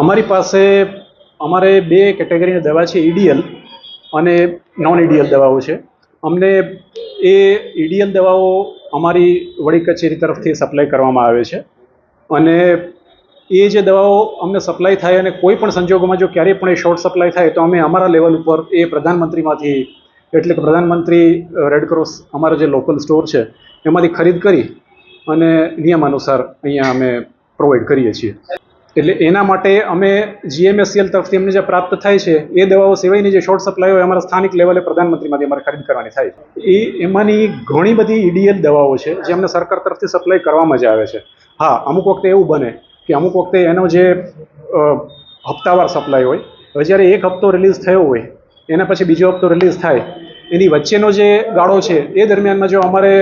અમારી પાસે અમારે બે કેટેગરીની દવા છે ઈડીએલ અને નોન ઈડીએલ દવાઓ છે. અમને એ ઈડીએલ દવાઓ અમારી વડી કચેરી તરફથી સપ્લાય કરવામાં આવે છે. અને એ જે દવાઓ અમને સપ્લાય થાય અને કોઈ પણ સંજોગોમાં જો ક્યારેય પણ એ શોર્ટ સપ્લાય થાય તો અમે અમારા લેવલ ઉપર એ પ્રધાનમંત્રીમાંથી એટલે કે પ્રધાનમંત્રી રેડક્રોસ અમારો જે લોકલ સ્ટોર છે, એમાંથી ખરીદ કરી અને નિયમ અનુસાર અહીંયા અમે પ્રોવાઈડ કરીએ છીએ. એટલે એના માટે અમે જીએમએસસીએલ તરફથી અમને જે પ્રાપ્ત થાય છે, એ દવાઓ સિવાયની જે શોર્ટ સપ્લાય હોય, અમારા સ્થાનિક લેવલે પ્રધાનમંત્રીમાંથી અમારે ખરીદ કરવાની થાય એ એમાંની ઘણી બધી ઈડીએલ દવાઓ છે, જે અમને સરકાર તરફથી સપ્લાય કરવામાં જ આવે છે. હા, અમુક વખતે એવું બને કે અમુક વખતે એનો જે હપ્તાવાર સપ્લાય હોય, હવે જ્યારે એક હપ્તો રિલીઝ થયો હોય, એના પછી બીજો હપ્તો રિલીઝ થાય, એની વચ્ચેનો જે ગાળો છે, એ દરમિયાનમાં જો અમારે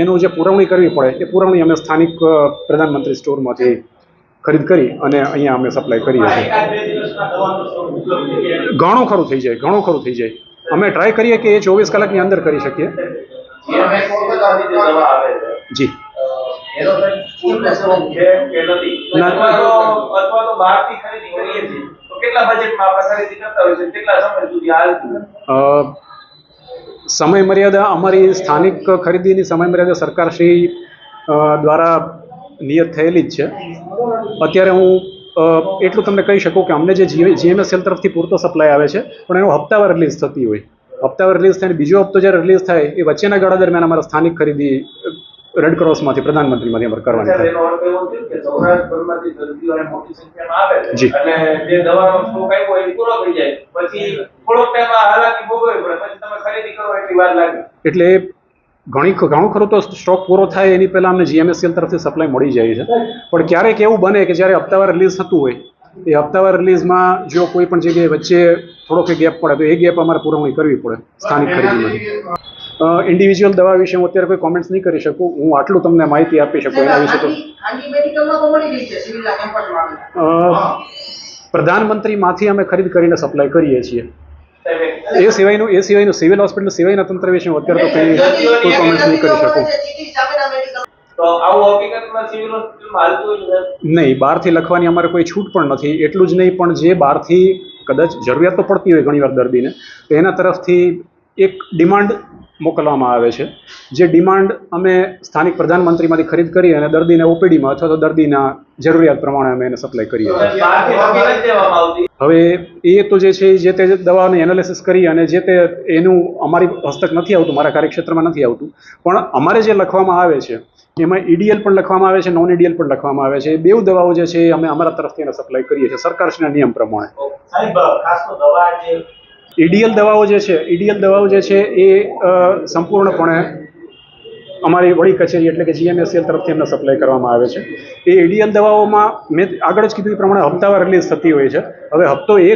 એનું જે પુરવણી કરવી પડે, એ પુરવણી અમે સ્થાનિક પ્રધાનમંત્રી સ્ટોરમાંથી ખરીદ કરી અને અહીંયા અમે સપ્લાય કરીએ છીએ. ઘણું ખરું થઈ જાય, ઘણું ખરું થઈ જાય. અમે ટ્રાય કરીએ કે એ ચોવીસ કલાકની અંદર કરી શકીએ. જે. સમય મર્યાદા અમારી સ્થાનિક ખરીદીની સમય મર્યાદા સરકારશ્રી દ્વારા નિયત થયેલી જ છે. અત્યારે હું એટલું તમને કહી શકું કે અમને જે જીએમએસએલ તરફથી પૂરતો સપ્લાય આવે છે પણ એનો હપ્તાવાર રિલીઝ થતી હોય. હપ્તાવાર રિલીઝ થાય બીજો હપ્તો જ્યારે રિલીઝ થાય એ વચ્ચેના ગાળા દરમિયાન અમારા સ્થાનિક ખરીદી રેડ ક્રોસમાંથી પ્રધાનમંત્રીમાંથી અમારે કરવાની જી. એટલે ઘણી ઘણો ખરો તો સ્ટોક પૂરો થાય એની પહેલાં અમને જીએમએસસીએલ તરફથી સપ્લાય મળી જાય છે. પણ ક્યારેક એવું બને કે જ્યારે હપ્તાવાર રિલીઝ થતું હોય એ હપ્તાવાર રિલીઝમાં જો કોઈ પણ જગ્યાએ વચ્ચે થોડોક ગેપ પડે તો એ ગેપ અમારે પૂરવણી કરવી પડે સ્થાનિક ખરીદીમાં. ઇન્ડિવિજ્યુઅલ દવા વિશે હું અત્યારે કોઈ કોમેન્ટ્સ નહીં કરી શકું. હું આટલું તમને માહિતી આપી શકું એના વિશે તો. ખાનગી મેડિકલમાં તો મળી રહી છે સિવિલના કેમ્પસમાં અ, પ્રધાનમંત્રીમાંથી અમે ખરીદ કરીને સપ્લાય કરીએ છીએ. એ સિવાયનું એ સિવાયનું સિવિલ હોસ્પિટલ સિવાયના તંત્ર વિશે હું અત્યારે તો કંઈ કોઈ કોમેન્ટ નહીં કરી શકું? નહીં બહારથી લખવાની અમારે કોઈ છૂટ પણ નથી. એટલું જ નહીં પણ જે બહારથી કદાચ જરૂરિયાત તો પડતી હોય ઘણીવાર દર્દીને તો એના તરફથી એક ડિમાન્ડ મોકલવામાં આવે છે. જે ડિમાન્ડ અમે સ્થાનિક પ્રધાનમંત્રીમાંથી ખરીદ કરી અને દર્દીને ઓપીડીમાં અથવા તો દર્દીના જરૂરિયાત પ્રમાણે અમે એને સપ્લાય કરીએ હવે એ તો જે છે જે તે દવાને એનાલિસિસ કરી અને જે તે એનું અમારી હસ્તક નથી આવતું મારા કાર્યક્ષેત્રમાં નથી આવતું પણ અમારે જે લખવામાં આવે છે એમાં ઈડીએલ પણ લખવામાં આવે છે નોન ઈડીએલ પણ લખવામાં આવે છે. બે બેઉ દવાઓ જે છે એ અમે અમારા તરફથી એને સપ્લાય કરીએ છીએ સરકારશ્રીના નિયમ પ્રમાણે. ઈડીએલ દવાઓ જે છે ઈડીએલ દવાઓ જે છે એ સંપૂર્ણપણે અમારી વડી કચેરી એટલે કે જીએમએસએલ તરફથી એમને સપ્લાય કરવામાં આવે છે. એ ઈડીએલ દવાઓમાં મેં આગળ જ કીધું એ પ્રમાણે હપ્તાવાર રિલીઝ થતી હોય છે. હવે હપ્તો એક